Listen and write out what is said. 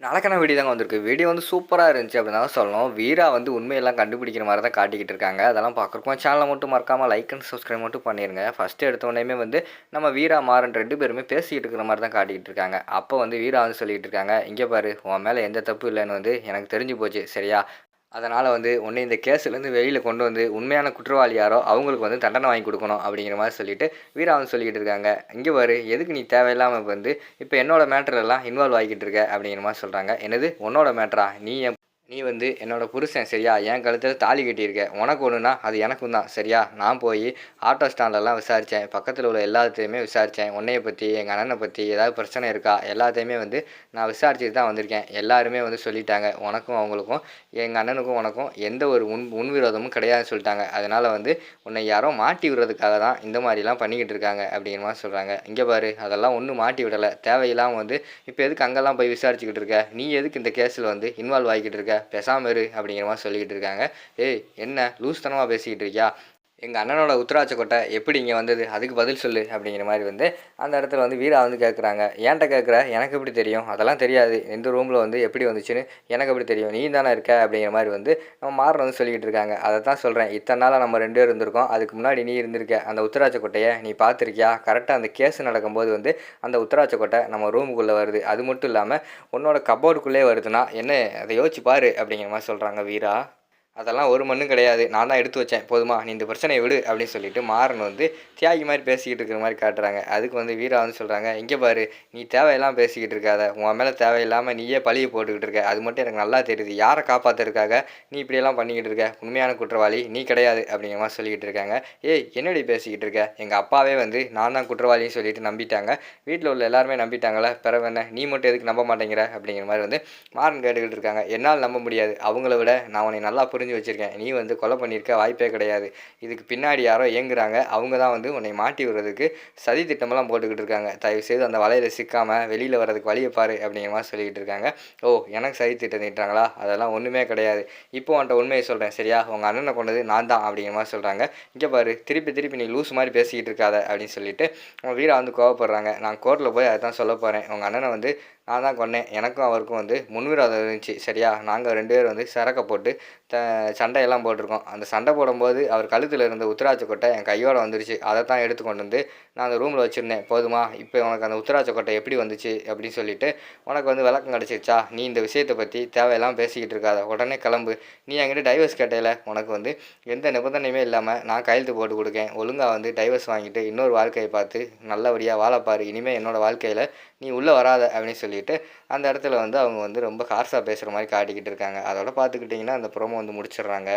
நடக்கான video தாங்க வந்திருக்கு. Video வந்து சூப்பராக இருந்துச்சு அப்படின்னு தான் சொல்லணும். வீரா வந்து உண்மையெல்லாம் கண்டுபிடிக்கிற மாதிரி தான் காட்டிக்கிட்டு இருக்காங்க. அதெல்லாம் பார்க்குறப்போ சேனலை மட்டும் மறக்காமல் லைக் அண்ட் சப்ஸ்கிரைப் மட்டும் பண்ணிடுங்க ஃபஸ்ட்டு எடுத்த வந்து நம்ம வீரா மாறன் ரெண்டு பேருமே பேசிக்கிட்டு இருக்கிற மாதிரி தான் காட்டிக்கிட்டு இருக்காங்க. அப்போ வந்து வீரா வந்து சொல்லிகிட்டு இருக்காங்க இங்கே பாரு உன் மேலே எந்த தப்பு இல்லைன்னு வந்து எனக்கு தெரிஞ்சு போச்சு. சரியா? அதனால் வந்து உன்னை இந்த கேஸ்லேருந்து வெளியில் கொண்டு வந்து உண்மையான குற்றவாளி யாரோ அவங்களுக்கு வந்து தண்டனை வாங்கி கொடுக்கணும் அப்படிங்கிற மாதிரி சொல்லிட்டு வீராவன் சொல்லிக்கிட்டு இருக்காங்க. இங்கே பாரு எதுக்கு நீ தேவையில்லாமல் வந்து இப்போ என்னோட மேட்டர்லாம் இன்வால்வ் ஆகிக்கிட்டு இருக்க அப்படிங்கிற மாதிரி சொல்கிறாங்க என்னது? உன்னோட மேட்டரா நீ என் நீ வந்து என்னோட புருஷன் சரியா? என் கழுத்தில் தாலி கட்டியிருக்க. உனக்கு ஒன்றுனா அது எனக்கும் தான் சரியா? நான் போய் ஆட்டோ ஸ்டாண்ட்லலாம் விசாரித்தேன் பக்கத்தில் உள்ள எல்லாத்தையுமே விசாரித்தேன் உன்னையை பற்றி எங்கள் அண்ணனை பற்றி ஏதாவது பிரச்சனை இருக்கா? எல்லாத்தையுமே வந்து நான் விசாரிச்சுட்டு தான் வந்திருக்கேன். எல்லாருமே வந்து சொல்லிட்டாங்க. உனக்கும் அவங்களுக்கும் எங்கள் அண்ணனுக்கும் உனக்கும் எந்த ஒரு உன் உன்விரோதமும் கிடையாதுன்னு சொல்லிட்டாங்க. அதனால் வந்து உன்னை யாரோ மாட்டி விடுறதுக்காக தான் இந்த மாதிரிலாம் பண்ணிக்கிட்டு இருக்காங்க அப்படிங்கிற மாதிரி சொல்கிறாங்க இங்கே பாரு அதெல்லாம் ஒன்றும் மாட்டி விடலை. தேவையில்லாமல் வந்து இப்போ எதுக்கு அங்கெல்லாம் போய் விசாரிச்சுக்கிட்டு இருக்க? நீ எதுக்கு இந்த கேஸில் வந்து இன்வால்வ் ஆகிக்கிட்டு இருக்க? பேசாமல் இரு அப்படிங்கிற மாதிரி சொல்லிக்கிட்டு இருக்காங்க. ஏய் என்ன? லூஸ்தனமாக பேசிக்கிட்டு இருக்கியா? எங்கள் அண்ணனோட உத்தராட்ச கொட்டை எப்படி இங்கே வந்தது? அதுக்கு பதில் சொல்லு அப்படிங்கிற மாதிரி வந்து அந்த இடத்துல வந்து வீரா வந்து கேட்குறாங்க ஏன்ட்ட கேட்குற எனக்கு எப்படி தெரியும்? அதெல்லாம் தெரியாது. எந்த ரூமில் வந்து எப்படி வந்துச்சுன்னு எனக்கு எப்படி தெரியும்? நீ தானே இருக்க? அப்படிங்கிற மாதிரி வந்து நம்ம மாறன் வந்து சொல்லிக்கிட்டு இருக்காங்க. அதை தான் சொல்கிறேன் இத்தனை நாளாக நம்ம ரெண்டு பேர் இருந்திருக்கோம். அதுக்கு முன்னாடி நீ இருந்திருக்க. அந்த உத்தராட்ச கொட்டையை நீ பார்த்துருக்கியா? கரெக்டாக அந்த கேஸ் நடக்கும்போது வந்து அந்த உத்தராட்ச கொட்டை நம்ம ரூமுக்குள்ளே வருது. அது மட்டும் இல்லாமல் உன்னோட கபோர்டுக்குள்ளே வருதுன்னா என்ன? அதை யோசிச்சு பாரு அப்படிங்கிற மாதிரி சொல்கிறாங்க வீரா. அதெல்லாம் ஒரு மண்ணும் கிடையாது. நான் தான் எடுத்து வச்சேன். போதுமா? நீ இந்த பிரச்சனையை விடு அப்படின்னு சொல்லிட்டு மாறன் வந்து தியாகி மாதிரி பேசிக்கிட்டு இருக்கிற மாதிரி காட்டுறாங்க. அதுக்கு வந்து வீரா வந்து சொல்கிறாங்க இங்கே பாரு நீ தேவையெல்லாம் பேசிக்கிட்டு இருக்காத. உன் மேலே தேவையில்லாமல் நீயே பழியை போட்டுக்கிட்டு இருக்க. அது மட்டும் எனக்கு நல்லா தெரியுது. யாரை காப்பாற்றுறதுக்காக நீ இப்படியெல்லாம் பண்ணிக்கிட்டு இருக்க? உண்மையான குற்றவாளி நீ கிடையாது. அப்படிங்கிற மாதிரி சொல்லிக்கிட்டு இருக்காங்க. ஏய் என்னடி பேசிக்கிட்டு இருக்க? எங்கள் அப்பாவே வந்து நான் தான் குற்றவாளின்னு சொல்லிட்டு நம்பிட்டாங்க. வீட்டில் உள்ள எல்லாருமே நம்பிட்டாங்களே? பிறகு என்ன? நீ மட்டும் எதுக்கு நம்ப மாட்டேங்கிற? அப்படிங்கிற மாதிரி வந்து மாறன் கேட்டுக்கிட்டு இருக்காங்க. என்னால் நம்ப முடியாது. அவங்கள விட நான் உன்னை நல்லா புரிஞ்சு வச்சுருக்கேன். நீ வந்து கொலை பண்ணியிருக்க வாய்ப்பே கிடையாது. இதுக்கு பின்னாடி யாரோ இயங்குறாங்க. அவங்க தான் வந்து உன்னை மாட்டி விடுறதுக்கு சதி திட்டமெல்லாம் போட்டுக்கிட்டு இருக்காங்க. தயவு செய்து அந்த வலையில் சிக்காமல் வெளியில் வர்றதுக்கு வழியை பாரு அப்படிங்கிற மாதிரி சொல்லிக்கிட்டு இருக்காங்க. ஓ எனக்கு சதி திட்டம் திட்டுறாங்களா? அதெல்லாம் ஒன்றுமே கிடையாது. இப்போ உன்ட்ட உண்மையை சொல்கிறேன் சரியா? உங்கள் அண்ணனை கொண்டது நான் தான் அப்படிங்கிற மாதிரி சொல்கிறாங்க இங்கே பாரு திருப்பி திருப்பி நீ லூஸ் மாதிரி பேசிக்கிட்டு இருக்காத அப்படின்னு சொல்லிட்டு உங்கள் வீரா வந்து கோவப்படுறாங்க. நான் கோர்ட்டில் போய் அதை தான் சொல்ல போகிறேன் உங்கள் அண்ணனை வந்து நான் தான் கொன்னேன். எனக்கும் அவருக்கும் வந்து முன்விரோதம் இருந்துச்சு. சரியா? நாங்கள் ரெண்டு பேரும் வந்து சரக்கை போட்டு த சண்டையெல்லாம் போட்டிருக்கோம். அந்த சண்டை போடும்போது அவர் கழுத்தில் இருந்த உத்தராட்சி கொட்டை என் கையோடு வந்துருச்சு. அதை தான் எடுத்து கொண்டு வந்து நான் அந்த ரூமில் வச்சுருந்தேன். போதுமா? இப்போ உனக்கு அந்த உத்திராட்ச கொட்டை எப்படி வந்துச்சு? அப்படின்னு சொல்லிட்டு உனக்கு வந்து விளக்கம் கிடச்சிருச்சா? நீ இந்த விஷயத்தை பற்றி தேவையெல்லாம் பேசிக்கிட்டு இருக்காத. உடனே கிளம்பு. நீ என்கிட்ட டைவர்ஸ் கேட்டையில் உனக்கு வந்து எந்த நிபந்தனையுமே இல்லாமல் நான் கையெழுத்து போட்டு கொடுக்கேன். ஒழுங்காக வந்து டைவர்ஸ் வாங்கிட்டு இன்னொரு வாழ்க்கையை பார்த்து நல்லபடியாக வாழப்பார் இனிமேல் என்னோடய வாழ்க்கையில் நீ உள்ளே வராத அப்படின்னு சொல்லி சொல்லிட்டு அந்த இடத்துல வந்து அவங்க வந்து ரொம்ப ஹார்ஸாக பேசுகிற மாதிரி காட்டிக்கிட்டு இருக்காங்க. அதோட பார்த்துக்கிட்டிங்கன்னா அந்த ப்ரோமோ வந்து முடிச்சிடுறாங்க.